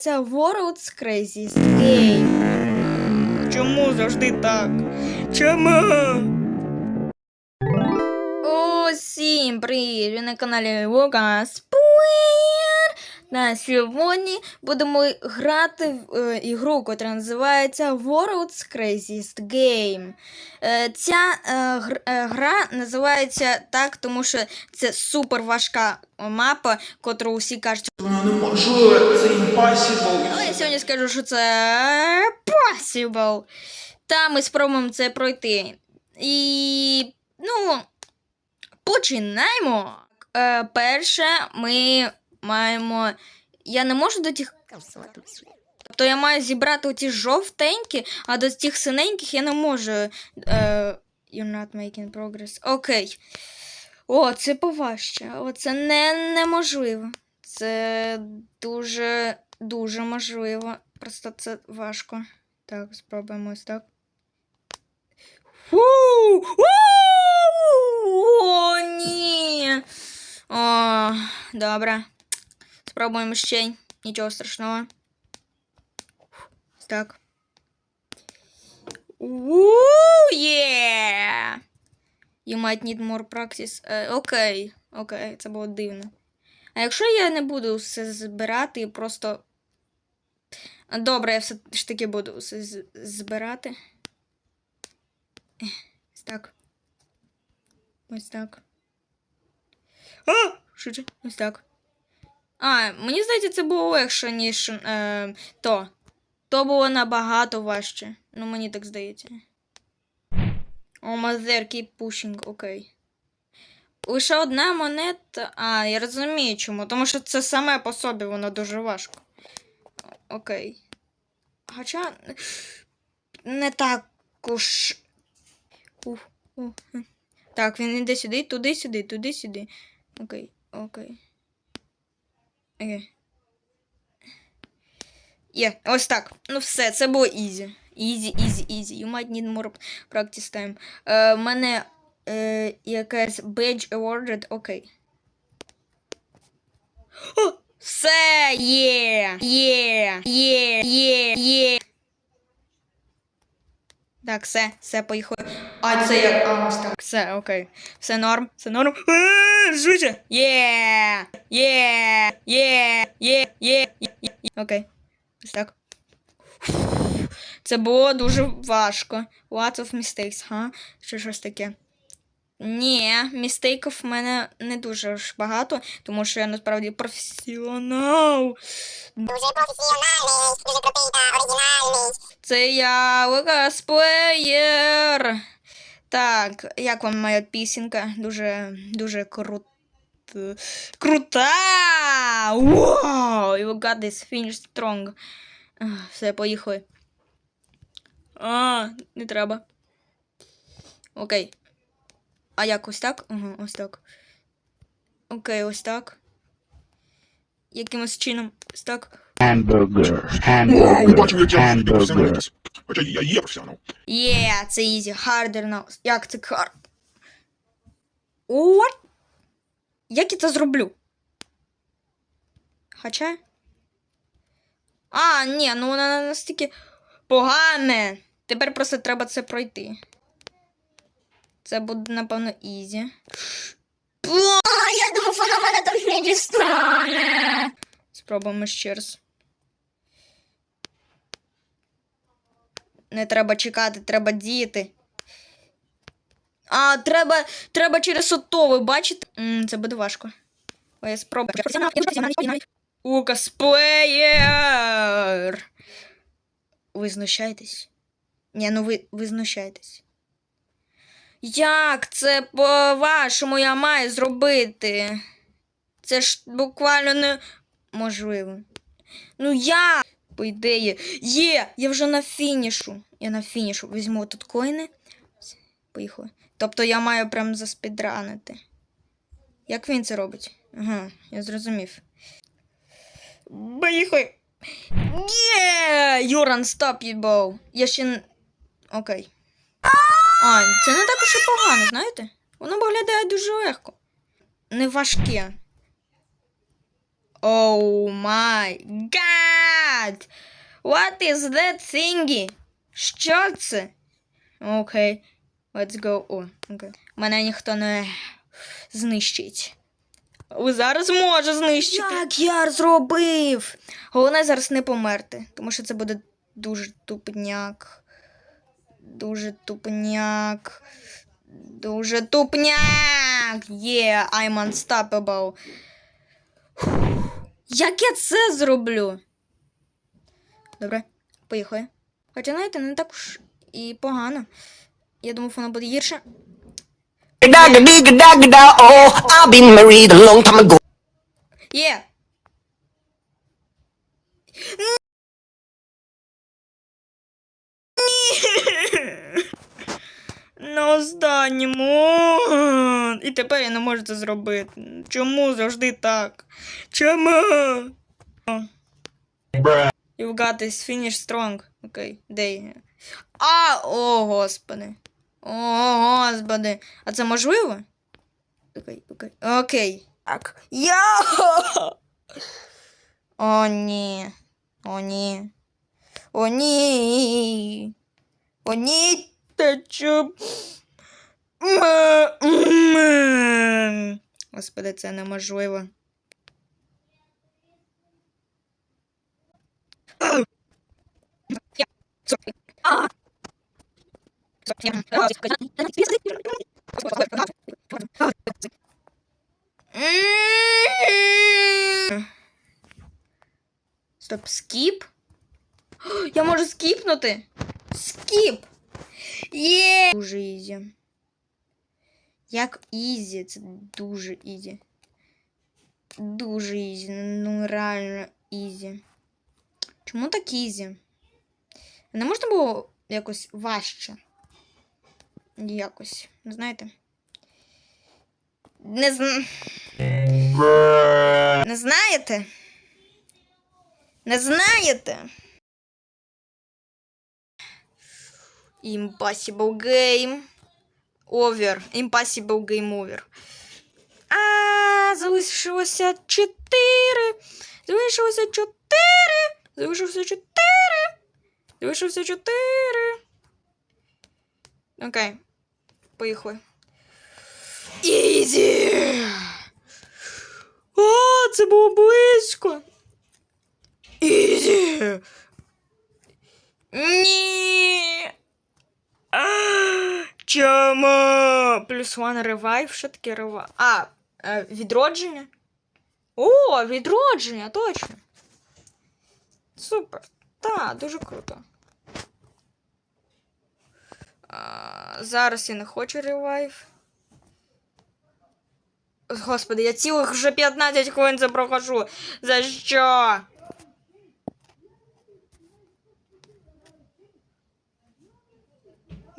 Це World's Craziest Game. Чому завжди так? Чому? Усім привіт! Ви на каналі Лукас Плеєр. На сьогодні будемо грати в е, ігру, яка називається World's Craziest Game. Е, ця е, е, гра називається так, тому що це супер важка мапа, котру усі кажуть, Вона неможлива, це impossible. Але я сьогодні скажу, що це possible. Та ми спробуємо це пройти. І. Ну. Починаємо. Е, перше, ми маємо. Я не можу до тих. Тобто я маю зібрати оті жовтенькі, а до тих синеньких я не можу. Е, you're not making progress. Окей. О, це поважче. О, це не, неможливо. Це дуже, дуже можливо. Просто це важко. Так, спробуємо ось так. Фу! О, ні. О, добре. Спробуємо ще. Нічого страшного. Так. У, є! You might need more practice. Е, окей, окей, це було дивно. А якщо я не буду все збирати просто. Добре, я все ж таки буду все збирати. Ось так. Ось так. А! Це? Ось так. А, мені здається, це було легше, ніж е, то. То було набагато важче. Ну, мені так здається. О, мазер, keep pushing, окей. Лише одна монета. А, я розумію чому. Тому що це саме по собі воно дуже важко. Окей. Хоча. Не так уж. Ух, ух. Так, він іде сюди, туди, сюди, туди, сюди. Окей, окей. Є, ось так. Ну все, це було ізі. Ізі, ізі, ізі. You might need more practice time. Е, uh, мене е, якась badge awarded, окей. О, все, є, є, є, є, є. Так, все, все, поїхали. А це як. А, так. Все, окей. Все норм, все норм. Швидше. Є, є, є, є, є. Окей. Ось так. Це було дуже важко. Lots of mistakes, га? Що щось таке? Ні, містейків в мене не дуже ж багато, тому що я насправді професіонал. Дуже професіональний, дуже крутий та оригінальний. Це я Лукас Плеєр. Так, як вам моя пісенька? Дуже, дуже крут... крута! Вау! You got this finish strong. Все, поїхали. А, не треба. Окей. А як ось так? Ага, ось так. Окей, ось так. Якимось чином. Ось так. Hamburger, О, hamburger, бачив, як я hamburger. професіонал. Хоча я є професіонал. Є, це ізі. Harder now. Як це хард? What? Як я це зроблю? Хоча. А, ні, ну вона настільки погане. Тепер просто треба це пройти. Це буде, напевно, ізі. А я думав, вона мене там не дістане. Спробуємо ще раз. Не треба чекати, треба діяти. А, треба, треба через ото, ви бачите? М, це буде важко. О, я спробую. Лукас Плеєр! Ви знущаєтесь? Ні, ну ви, ви знущаєтесь. Як це по-вашому я маю зробити? Це ж буквально неможливо. Ну я, по ідеї, є, я вже на фінішу. Я на фінішу візьму тут коїни. Поїхали. Тобто я маю прям заспідранити. Як він це робить? Ага, я зрозумів. Поїхали. Є! Юран, стоп, їбоу. Я ще. Окей. А, це не так уж і погано, знаєте? Воно виглядає дуже легко. Не важке. Oh my god! What is that thingy? Що це? Окей. Let's go. О, окей. Мене ніхто не знищить. Ви зараз може знищити. Як я зробив? Головне зараз не померти, тому що це буде дуже тупняк. Дуже тупняк. Дуже тупняк. Yeah, I'm unstoppable. Як я це зроблю? Добре, поїхали. Хоча, знаєте, не так уж і погано. Я думав, воно буде гірше. Digga На останньому. І тепер я не можу це зробити. Чому завжди так? Чому? You got this finish strong. Окей, де я? А, о, господи. О, господи. А це можливо? Окей, окей. Окей. Так. Я! О, ні. О, ні. О, ні. О, ні. Та чо? М- м- Господи, це неможливо. Стоп, скіп? Я можу скіпнути? Скіп! Є! Дуже ізі. Як ізі, це дуже ізі. Дуже ізі, ну реально ізі. Чому так ізі? Не можна було якось важче? Якось, знаєте? Не зн... Не знаєте? Не знаєте? Impossible game over. Impossible game over. А, залишилося 4. Залишилося 4. Залишилося 4. Залишилося 4. Окей. Поїхали. Ізі! О, це було близько. Ізі. Ні. Чому? Плюс one ревайв. Що таке ревайв? А, е, відродження? О, відродження, точно. Супер. Так, дуже круто. А, зараз я не хочу ревайв. Господи, я цілих вже 15 хвилин це прохожу. За що?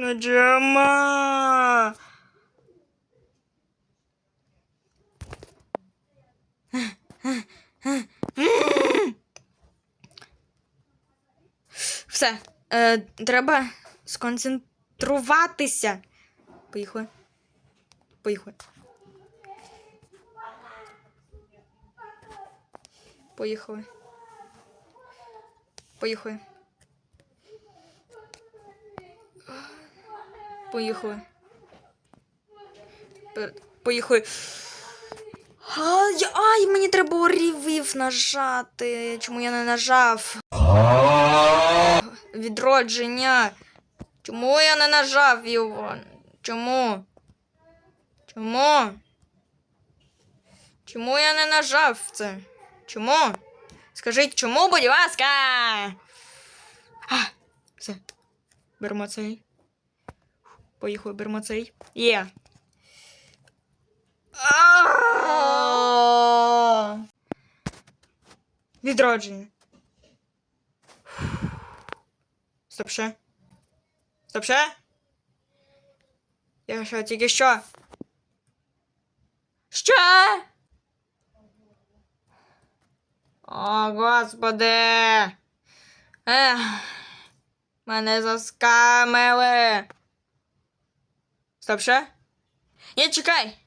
Ну Джема. Все. Е, треба сконцентруватися. Поїхали. Поїхали. Поїхали. Поїхали. Поїхали. Поїхали. А, я, ай, мені треба ревів нажати. Чому я не нажав? Відродження. Чому я не нажав його? Чому? Чому? Чому я не нажав це? Чому? Скажіть, чому, будь ласка? А, все. Беремо цей. Поїхали, беремо цей. Є. Відродження. Стоп ще. Стоп ще. Я що, тільки що? Що? О, господи. Ех, мене заскамили. Стоп, що? Ні, чекай.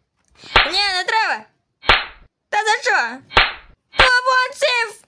Ні, не треба. Та за що? Та вон це в